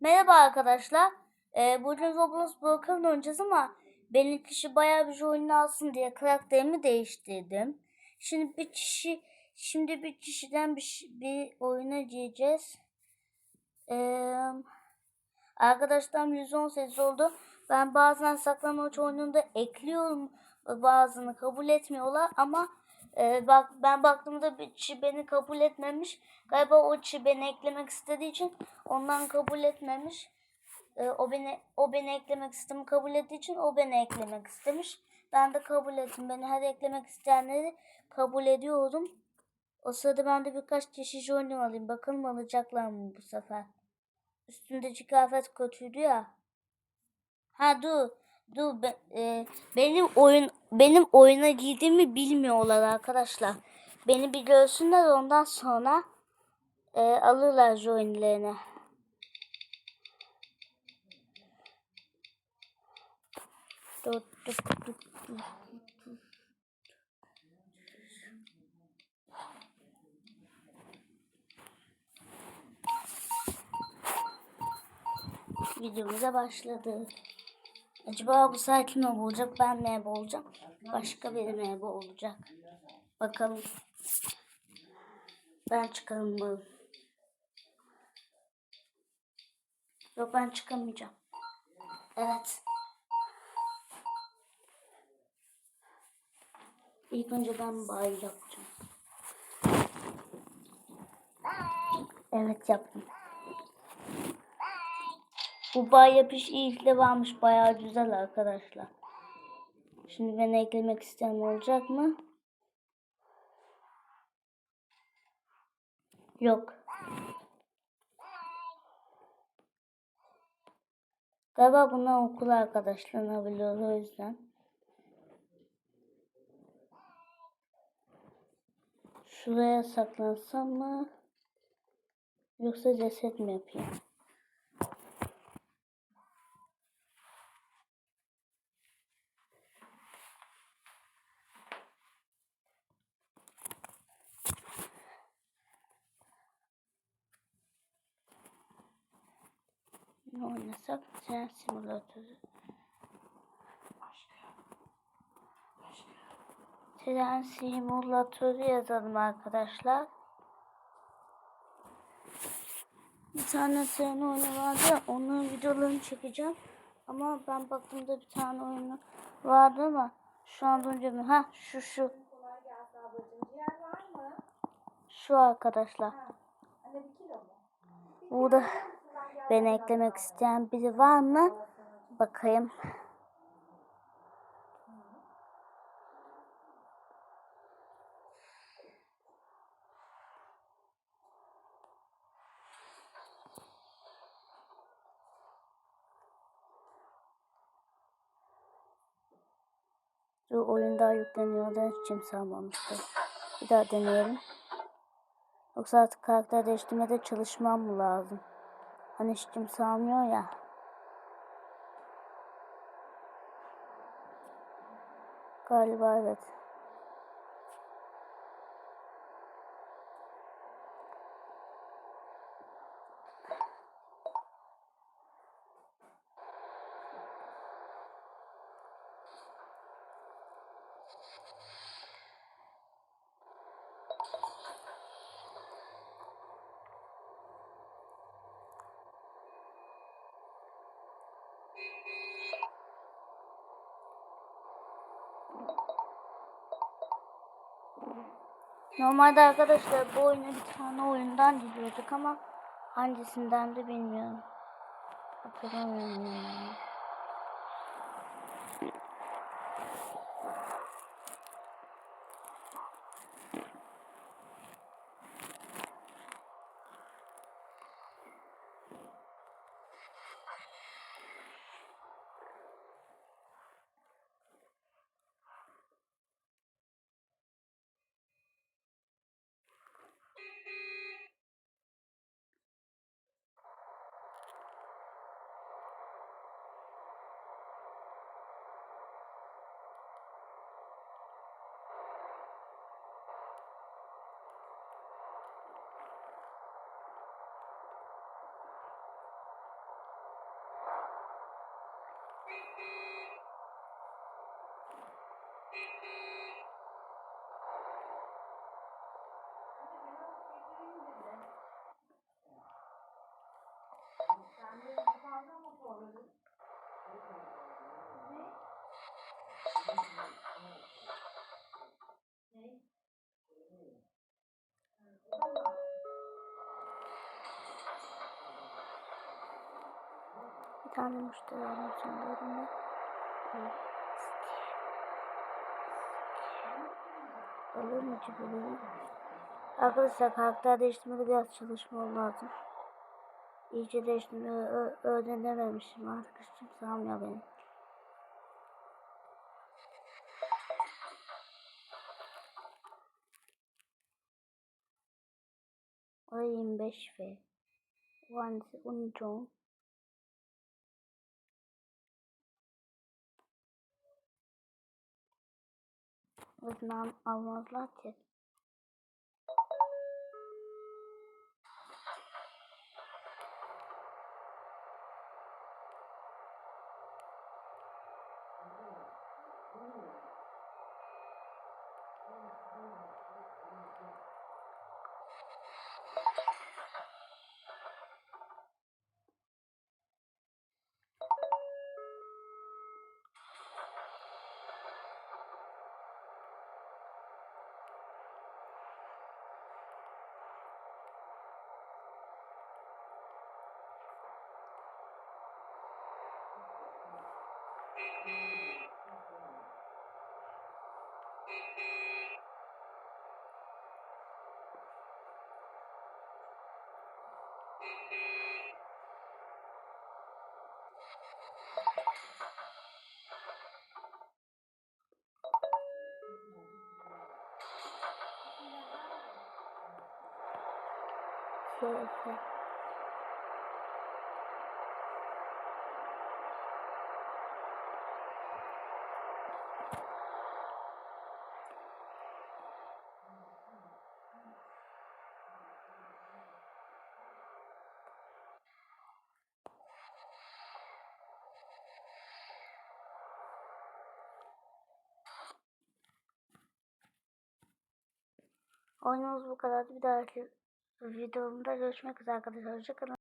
Merhaba arkadaşlar. Ee, bugün Roblox Broken oynayacağız ama benim kişi bayağı bir şey oyunu alsın diye karakterimi değiştirdim. Şimdi bir kişi şimdi bir kişiden bir, bir oyuna gireceğiz. Ee, arkadaşlarım 118 oldu. Ben bazen saklambaç oyununda ekliyorum. Bazını kabul etmiyorlar ama e, bak ben baktığımda bir kişi beni kabul etmemiş. Galiba o kişi beni eklemek istediği için ondan kabul etmemiş. E, o beni o beni eklemek istemi kabul ettiği için o beni eklemek istemiş. Ben de kabul ettim. Beni her eklemek isteyenleri kabul ediyorum. O sırada ben de birkaç kişi oyunu alayım. Bakalım alacaklar mı bu sefer. Üstündeki kıyafet kötüydü ya. Ha dur. Dur be- e, benim oyun benim oyuna girdiğimi bilmiyorlar arkadaşlar. Beni bir görsünler ondan sonra e, alırlar joinlerini. Videomuza başladı. Acaba bu kim ebe olacak? Ben ebe olacağım? Başka biri mi ebe olacak? Bakalım. Ben çıkalım. Yok ben çıkamayacağım. Evet. İlk önce ben bay yapacağım. Evet yaptım. Bu bay yapış ilk de varmış. Bayağı güzel arkadaşlar. Şimdi beni eklemek isteyen olacak mı? Yok. Galiba bunlar okul arkadaşlanabiliyor o yüzden. Şuraya saklansam mı? Yoksa ceset mi yapayım? Ne oynasak? Tren simülatörü. Tren simülatörü yazalım arkadaşlar. Bir tane tren oyunu vardı ya, onun videolarını çekeceğim. Ama ben baktığımda bir tane oyunu vardı ama şu an önce mi? Ha şu şu. Şu arkadaşlar. Burada beni eklemek isteyen biri var mı? Bakayım. Şu oyun daha yükleniyor da hiç kimse almamıştı. Bir daha deneyelim. Yoksa artık karakter değiştirmede çalışmam mı lazım? Hani hiç kimse almıyor ya. Galiba evet. Normalde arkadaşlar bu oyunu bir tane oyundan gidiyorduk ama hangisinden de bilmiyorum. Hatırlamıyorum Bir tane müşteri aldım sanırım. Olur mu ki böyle? Arkadaşlar karakter değiştirmede biraz çalışma lazım. İyice değiştirmeyi öğrenememişim artık hiç kimse almıyor beni. O 25 ve 10 12 O yüzden almazlar ki. Şöyle. Oyunumuz bu kadar. Bir dahaki videomda görüşmek üzere arkadaşlar. Hoşçakalın.